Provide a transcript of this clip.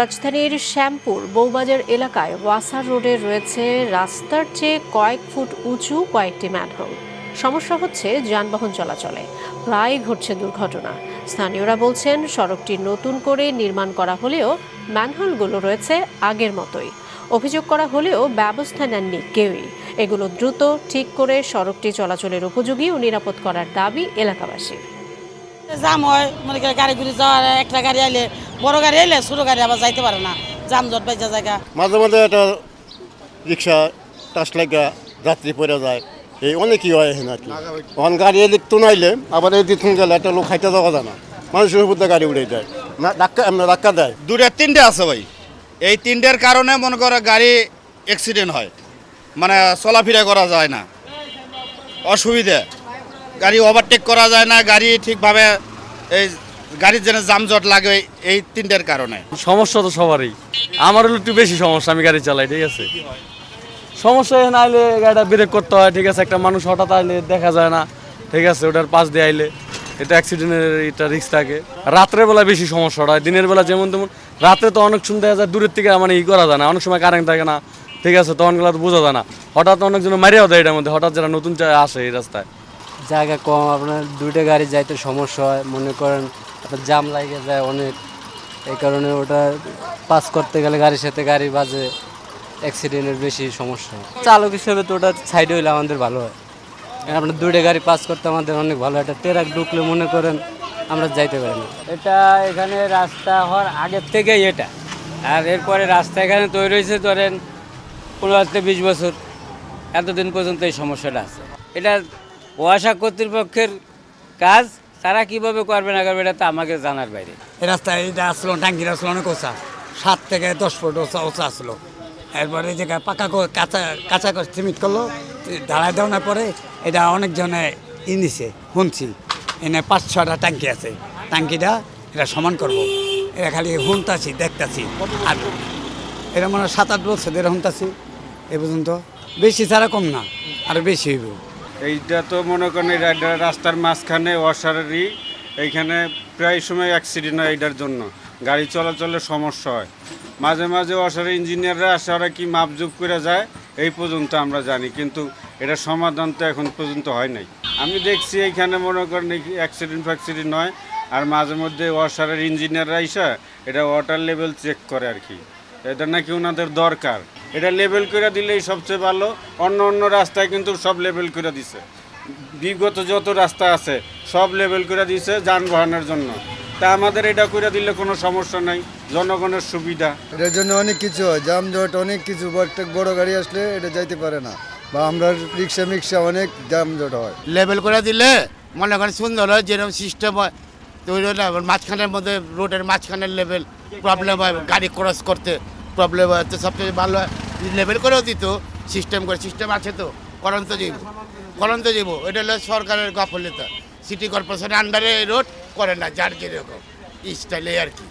রাজধানীর শ্যামপুর বৌবাজার এলাকায় ওয়াসার রোডে রয়েছে রাস্তার চেয়ে কয়েক ফুট উঁচু কয়েকটি ম্যানহোল। সমস্যা হচ্ছে যানবাহন চলাচলে। প্রায় ঘটছে দুর্ঘটনা। স্থানীয়রা বলছেন, সড়কটি নতুন করে নির্মাণ করা হলেও ম্যানহোলগুলো রয়েছে আগের মতোই। অভিযোগ করা হলেও ব্যবস্থা নেননি কেউই। এগুলো দ্রুত ঠিক করে সড়কটি চলাচলের উপযোগী ও নিরাপদ করার দাবি এলাকাবাসীর। জাম হয় মনে করে গাড়ি ঘুরি যাওয়ার একটা গাড়ি আইলে বড় গাড়ি আইলে ছোট গাড়ি আবার যাইতে পারে না। জাম জট বাইজা জায়গা। মাঝে মাঝে একটা রিক্সা টাস লাগা যাত্রী পড়ে যায়। এই অনেকই হয় এখানে আর কি। তখন গাড়ি এদিক তো নাইলে আবার এদিক গেলে একটা লোক খাইতে যাওয়া যায় না। মানুষের উপর দিয়ে গাড়ি উড়ে যায় না ধাক্কা এমনি ধাক্কা দেয়। দুটা তিনটে আছে ভাই। এই তিনটের কারণে মনে করো গাড়ি অ্যাক্সিডেন্ট হয়। মানে চলাফেরা করা যায় না। অসুবিধে। গাড়ি ওভারটেক করা যায় না, গাড়ি ঠিকভাবে এই গাড়ির যেন জামজট লাগে এই- তিনটের কারণে। সমস্যা তো সবারই। আমার একটু বেশি সমস্যা, আমি গাড়ি চালাই, ঠিক আছে? সমস্যা এখানে আইলে গাড়িটা ব্রেক করতে হয়, ঠিক আছে? একটা মানুষ হঠাৎ আইলে দেখা যায় না, ঠিক আছে? ওটার পাশ দিয়ে আইলে এটা অ্যাক্সিডেন্টের এটা রিস্ক থাকে। রাত্রের বেলা বেশি সমস্যা হয়, দিনের বেলা যেমন তেমন। রাত্রে তো অনেক সময় দেখা যায় দূরের থেকে মানে ই করা যায় না, অনেক সময় কারেন্ট থাকে না, ঠিক আছে? তখন তো বোঝা যায় না। হঠাৎ অনেকজন মারিয়াও দেয় এটার মধ্যে, হঠাৎ যারা নতুন আসে এই রাস্তায়। জায়গা কম, আপনার দুইটা গাড়ি যাইতে সমস্যা হয়। মনে করেন, আপনার জাম লাগে যায় অনেক। এই কারণে ওটা পাস করতে গেলে গাড়ির সাথে গাড়ি বাজে অ্যাক্সিডেন্টের বেশি সমস্যা হয়। চালক হিসেবে তো ওটা সাইডে হইলে আমাদের ভালো হয়। আপনার দুইটা গাড়ি পাস করতে আমাদের অনেক ভালো একটা ট্রাক ঢুকলে মনে করেন আমরা যাইতে পারি না। এটা এখানে রাস্তা হওয়ার আগের থেকেই এটা। আর এরপরে রাস্তা এখানে তৈরি হয়েছে ধরেন, পনেরো থেকে বিশ বছর। এতদিন পর্যন্ত এই সমস্যাটা আছে। এটা ওয়াসা কর্তৃপক্ষের কাজ তারা কীভাবে করবে না করবে, এটা তো আমাকে জানার বাইরে। এই রাস্তায় এটা আসলো টাঙ্কির আসলো অনেক ওষা সাত থেকে দশ ফুট ওষা ওষা আসলো। এরপরে জায়গায় পাকা কাঁচা কাঁচা সিমিট করল। দাঁড়ায় দেওয়ার পরে এটা অনেকজনে ই নিছে শুনছি এনে পাঁচ ছটা টাঙ্কি আছে। টাঙ্কিটা এটা সমান করব। এটা খালি শুনতাছি দেখতাছি। আর এটা হয় সাত, আট বছর ধরে শুনতাছি এ পর্যন্ত বেশি ছাড়া কম না, আর বেশি হইব। এইটা তো মনে করেন রাস্তার মাঝখানে অসারি এইখানে প্রায় সময় অ্যাক্সিডেন্ট হয় এইটার জন্য। গাড়ি চলাচলের সমস্যা হয়। মাঝে মাঝে অসারি ইঞ্জিনিয়াররা আসে ওরা কি মাপজুপ করে যায়, এই পর্যন্ত আমরা জানি, কিন্তু এটা সমাধান তো এখন পর্যন্ত হয় নাই। আমি দেখছি এইখানে মনে করেন অ্যাক্সিডেন্ট ফ্যাক্সিডেন্ট হয়, আর মাঝে মধ্যে ওয়াসারের ইঞ্জিনিয়াররা এসে এটা ওয়াটার লেভেল চেক করে আর কি। এটা নাকি ওনাদের দরকার। এটা লেভেল করে দিলেই সবচেয়ে ভালো। অন্য অন্য রাস্তায় কিন্তু সব লেভেল করে দিছে। বিগত যত রাস্তা আছে সব লেভেল করে দিছে যানবাহনের জন্য। তা আমাদের এটা করে দিলে কোনো সমস্যা নাই জনগণের সুবিধা। এটার জন্য অনেক কিছু হয় যানজট অনেক কিছু একটা বড় গাড়ি আসলে এটা যাইতে পারে না। বা আমরা রিক্সা মিক্সা অনেক যানজট হয়। লেভেল করে দিলে মনে করেন সুন্দর হয় যেরকম সিস্টেম হয় তৈরি হলে মাঝখানের মধ্যে রোডের মাঝখানের লেভেল প্রবলেম হয় গাড়ি ক্রস করতে প্রবলেম হয় তো সবচেয়ে ভালো হয়। লেভেল করেও দিত সিস্টেম করে সিস্টেম আছে তো, করন্ত জীব করন্ত জীব এটা হলো সরকারের গফলতা। সিটি কর্পোরেশনের আন্ডারে রোড করে না, যার যেরকম। স্টাইলে আর কি।